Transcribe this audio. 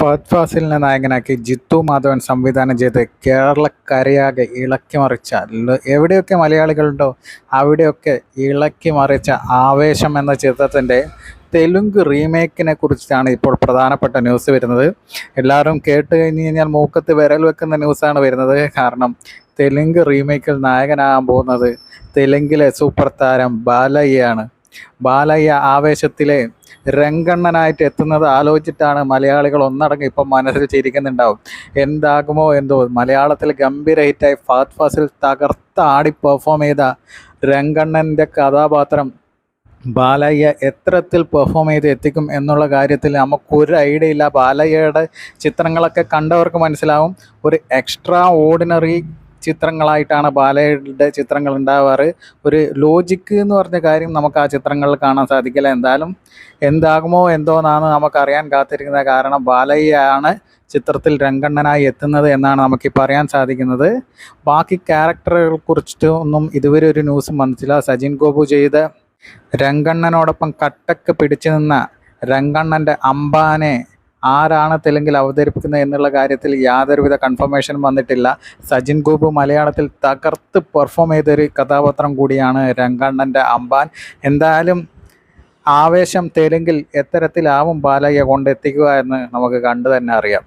ഫഹദ് ഫാസിലിനെ നായകനാക്കി ജിത്തു മാധവൻ സംവിധാനം ചെയ്ത് കേരളക്കരയാകെ ഇളക്കി മറിച്ച എവിടെയൊക്കെ മലയാളികളുണ്ടോ അവിടെയൊക്കെ ഇളക്കി മറിച്ച ആവേശം എന്ന ചിത്രത്തിന്റെ തെലുങ്ക് റീമേക്കിനെ കുറിച്ചാണ് ഇപ്പോൾ പ്രധാനപ്പെട്ട ന്യൂസ് വരുന്നത്. എല്ലാവരും കേട്ട് കഴിഞ്ഞ് കഴിഞ്ഞാൽ മൂക്കത്ത് വിരൽ വെക്കുന്ന ന്യൂസാണ് വരുന്നത്. കാരണം തെലുങ്ക് റീമേക്കിൽ നായകനാകാൻ പോകുന്നത് തെലുങ്കിലെ സൂപ്പർ താരം ബാലയ്യാണ്. ബാലയ്യ ആവേശത്തിലെ രംഗണ്ണനായിട്ട് എത്തുന്നത് ആലോചിച്ചിട്ടാണ് മലയാളികൾ ഒന്നടങ്കം ഇപ്പം മനസ്സിൽ ചിരിക്കുന്നുണ്ടാവും എന്താകുമോ എന്തോ. മലയാളത്തിൽ ഗംഭീര ഹിറ്റായി ഫാത് ഫാസിൽ തകർത്ത് ആടി പെർഫോം ചെയ്ത രംഗണ്ണന്റെ കഥാപാത്രം ബാലയ്യ എത്രത്തിൽ പെർഫോം ചെയ്ത് എത്തിക്കും എന്നുള്ള കാര്യത്തിൽ നമുക്കൊരു ഐഡിയ ഇല്ല. ബാലയ്യയുടെ ചിത്രങ്ങളൊക്കെ കണ്ടവർക്ക് മനസ്സിലാവും. ഒരു എക്സ്ട്രാ ഓർഡിനറി ചിത്രങ്ങളായിട്ടാണ് ബാലയുടെ ചിത്രങ്ങൾ ഉണ്ടാവാറ്. ഒരു ലോജിക്ക് എന്ന് പറഞ്ഞ കാര്യം നമുക്ക് ആ ചിത്രങ്ങളിൽ കാണാൻ സാധിക്കില്ല. എന്തായാലും എന്താകുമോ എന്തോ എന്നാണ് നമുക്കറിയാൻ കാത്തിരിക്കുന്നത് കാരണം ബാലയ്യാണ് ചിത്രത്തിൽ രംഗണ്ണനായി എത്തുന്നത് എന്നാണ് നമുക്ക് അറിയാൻ സാധിക്കുന്നത്. ബാക്കി ക്യാരക്ടറുകളെ കുറിച്ചിട്ട് ഒന്നും ഇതുവരെ ഒരു ന്യൂസും വന്നിട്ടില്ല. സജിൻ ഗോപു ചെയ്ത രംഗണ്ണനോടൊപ്പം കട്ടക്ക് പിടിച്ചു നിന്ന രംഗണ്ണന്റെ അമ്പാനെ ആരാണ് തെലുങ്കിൽ അവതരിപ്പിക്കുന്നത് എന്നുള്ള കാര്യത്തിൽ യാതൊരുവിധ കൺഫർമേഷനും വന്നിട്ടില്ല. സജിൻ ഗോപു മലയാളത്തിൽ തകർത്ത് പെർഫോം ചെയ്തൊരു കഥാപാത്രം കൂടിയാണ് രംഗണ്ണന്റെ അമ്പാൻ എന്തായാലും ആവേശം തെലുങ്കിൽ എത്തരത്തിലാവും ബാലയ്യ കൊണ്ടെത്തിക്കുക എന്ന് നമുക്ക് കണ്ടു തന്നെ അറിയാം.